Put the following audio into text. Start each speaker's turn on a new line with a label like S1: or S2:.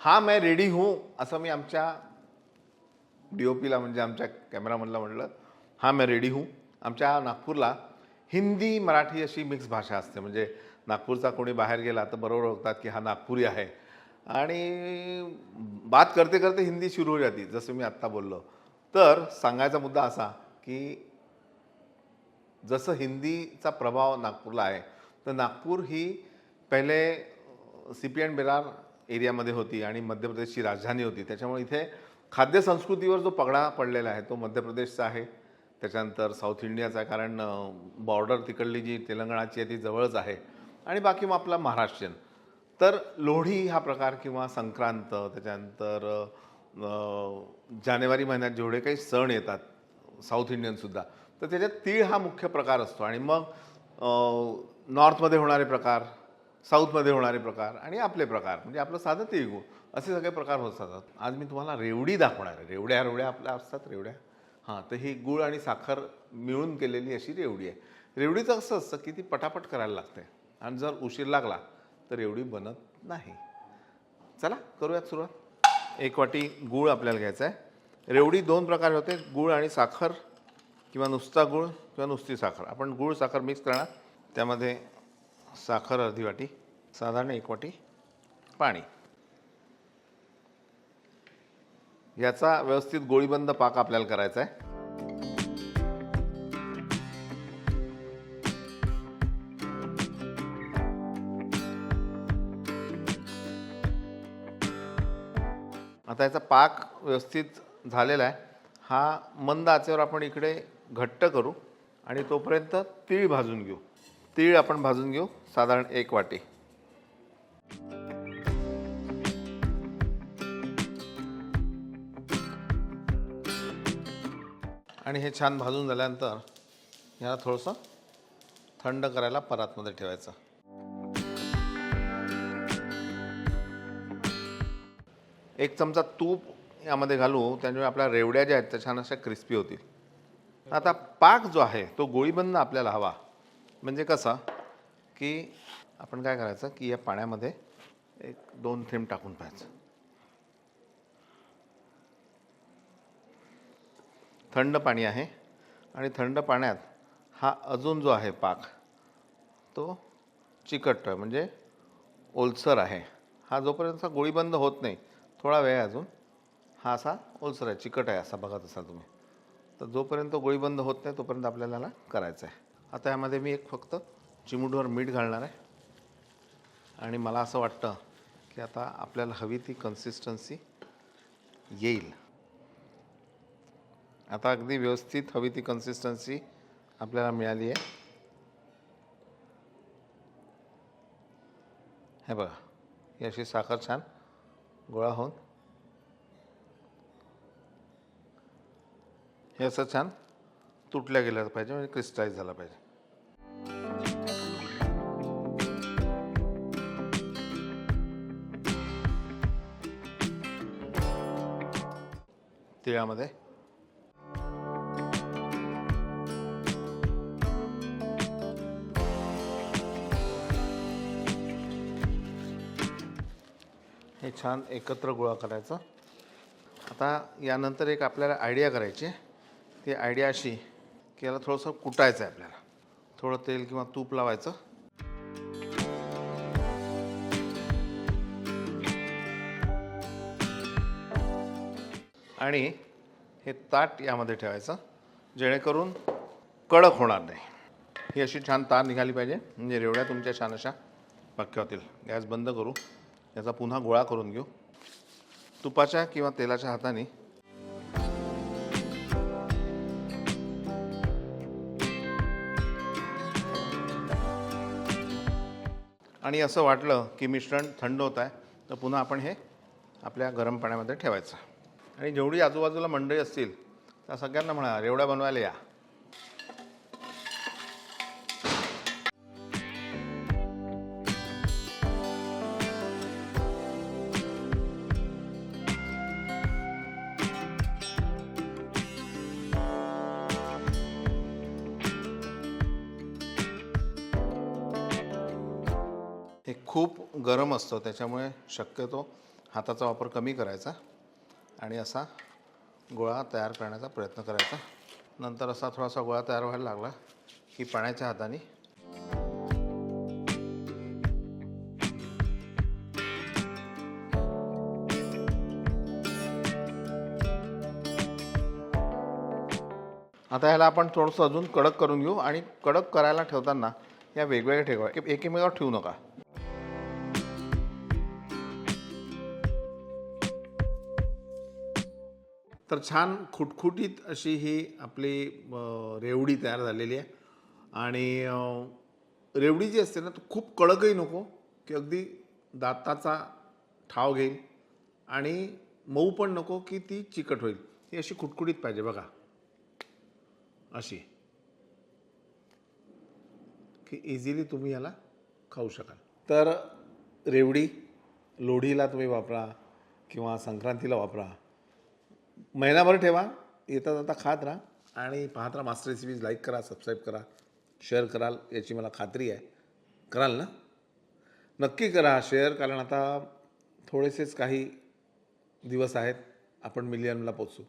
S1: हा मैं रेडी हूँ असं मी आमच्या डी ओ पीला म्हणजे आमच्या कॅमेरामनला म्हणलं हा मैं रेडी हूँ. आमच्या नागपूरला हिंदी मराठी अशी मिक्स भाषा असते. म्हणजे नागपूरचा कोणी बाहेर गेला तर बरोबर ओळखतात की हा नागपुरी आहे. आणि बात करते करते हिंदी सुरू हो जाती जसं मी आत्ता बोललो. तर सांगायचा मुद्दा असा की जसं हिंदीचा प्रभाव नागपूरला आहे तर नागपूर ही पहिले सी पी एंड बेरार एरियामध्ये होती आणि मध्य प्रदेशची राजधानी होती. त्याच्यामुळे इथे खाद्य संस्कृतीवर जो पगडा पडलेला आहे तो मध्य प्रदेशचा आहे. त्याच्यानंतर साऊथ इंडियाचा आहे कारण बॉर्डर तिकडली जी तेलंगणाची आहे ती जवळच आहे. आणि बाकी मग आपला महाराष्ट्रीयन. तर लोढी हा प्रकार किंवा संक्रांत त्याच्यानंतर जानेवारी महिन्यात जेवढे काही सण येतात साऊथ इंडियनसुद्धा तर त्याच्यात तीळ हा मुख्य प्रकार असतो. आणि मग नॉर्थमध्ये होणारे प्रकार साऊथमध्ये होणारे प्रकार आणि आपले प्रकार म्हणजे आपलं साधं ते तिळगुळ असे सगळे प्रकार होत असतात आज मी तुम्हाला रेवडी दाखवणार आहे. रेवड्या रेवड्या आपल्या असतात रेवड्या. हां तर ही गुळ आणि साखर मिळून केलेली अशी रेवडी आहे. रेवडीचं असं असतं की ती पटापट करायला लागते. आणि जर उशीर लागला तर रेवडी बनत नाही. चला करूयात सुरुवात. एक वाटी गूळ आपल्याला घ्यायचा आहे. रेवडी दोन प्रकारे होते गूळ आणि साखर किंवा नुसता गूळ किंवा नुसती साखर. आपण गूळ साखर मिक्स करणार. त्यामध्ये साखर अर्धी वाटी साधारण एक वाटी पाणी. याचा व्यवस्थित गोळीबंद पाक आपल्याला करायचा आहे. आता याचा पाक व्यवस्थित झालेला आहे. हा मंद आचेवर आपण इकडे घट्ट करू आणि तोपर्यंत तीळ भाजून घेऊ. तीळ आपण भाजून घेऊ. साधारण एक वाटी. आणि हे छान भाजून झाल्यानंतर ह्याला थोडंसं थंड करायला परातमध्ये ठेवायचं. एक चमचा तूप यामध्ये घालू. त्यामुळे आपल्या रेवड्या ज्या आहेत त्या छान अशा क्रिस्पी होतील. आता पाक जो आहे तो गोळीबंद आपल्याला हवा. म्हणजे कसा की आपण काय करायचं की या पाण्यामध्ये एक दोन थेंब टाकून पाहायचं. थंड पाणी आहे आणि थंड पाण्यात हा अजून जो आहे पाक तो चिकटतो आहे म्हणजे ओलसर आहे. हा जोपर्यंत गोळीबंद होत नाही थोडा वेळ आहे अजून हा असा ओलसर आहे चिकट आहे असा बघत असाल तुम्ही. तर जोपर्यंत गोळीबंद होत नाही तोपर्यंत आपल्याला करायचं आहे आता यामध्ये मी एक फक्त चिमूटभर मीठ घालणार आहे. आणि मला असं वाटतं की आता आपल्याला हवी ती कन्सिस्टन्सी येईल. आता अगदी व्यवस्थित हवी ती कन्सिस्टन्सी आपल्याला मिळाली आहे. हे बघा ही अशी साखर छान गोळा होऊन. हे असं छान तुटल्या गेल्या पाहिजे म्हणजे क्रिस्टलाइज झालं पाहिजे. तिळामध्ये. हे छान एकत्र गोळा करायचं. आता यानंतर एक आपल्याला आयडिया करायची आहे. ती आयडिया अशी की याला थोडंसं कुटायचं आहे आपल्याला. थोडं तेल किंवा तूप लावायचं. आणि हे ताट यामध्ये ठेवायचं जेणेकरून कडक होणार नाही. ही अशी छान तार निघाली पाहिजे. म्हणजे रेवड्या तुमच्या छान अशा पक्क्या होतील गॅस बंद करू. याचा पुन्हा गोळा करून घेऊ. तुपाच्या किंवा तेलाच्या हाताने आणि असं वाटलं की मिश्रण थंड होत आहे तर पुन्हा आपण हे आपल्या गरम पाण्यामध्ये ठेवायचं. आणि जेवढी आजूबाजूला मंडळी असतील त्या सगळ्यांना म्हणा रेवड्या बनवायला या. खूप गरम असतं त्याच्यामुळे शक्यतो हाताचा वापर कमी करायचा आणि असा गोळा तयार करण्याचा प्रयत्न करायचा. नंतर असा थोडासा गोळा तयार व्हायला लागला की पाण्याच्या हाताने आता ह्याला आपण थोडंसं अजून कडक करून घेऊ आणि कडक करायला ठेवताना या वेगवेगळ्या ठेवा. एक- एकमेकावर ठेवू नका. तर छान खुटखुटीत अशी ही आपली रेवडी तयार झालेली आहे. आणि रेवडी जी असते ना तो खूप कडकही नको की अगदी दाताचा ठाव घेईल आणि मऊ पण नको की ती चिकट होईल. ही अशी खुटखुटीत पाहिजे बघा. अशी. की इझिली तुम्ही याला खाऊ शकाल. तर रेवडी लोढीला तुम्ही वापरा किंवा संक्रांतीला वापरा. महिनाभर ठेवा. येता जाता खात राहा. आणि पाहत राहा मास्टर रेसिपीज लाईक करा सबस्क्राईब करा शेअर कराल याची मला खात्री आहे. कराल ना? नक्की करा. शेअर कारण आता थोडेसेच काही दिवस आहेत. आपण मिलियनला पोचू